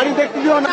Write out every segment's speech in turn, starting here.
গাড়ি দেখতে দিও না।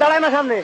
দাঁড়ায় না সামনে।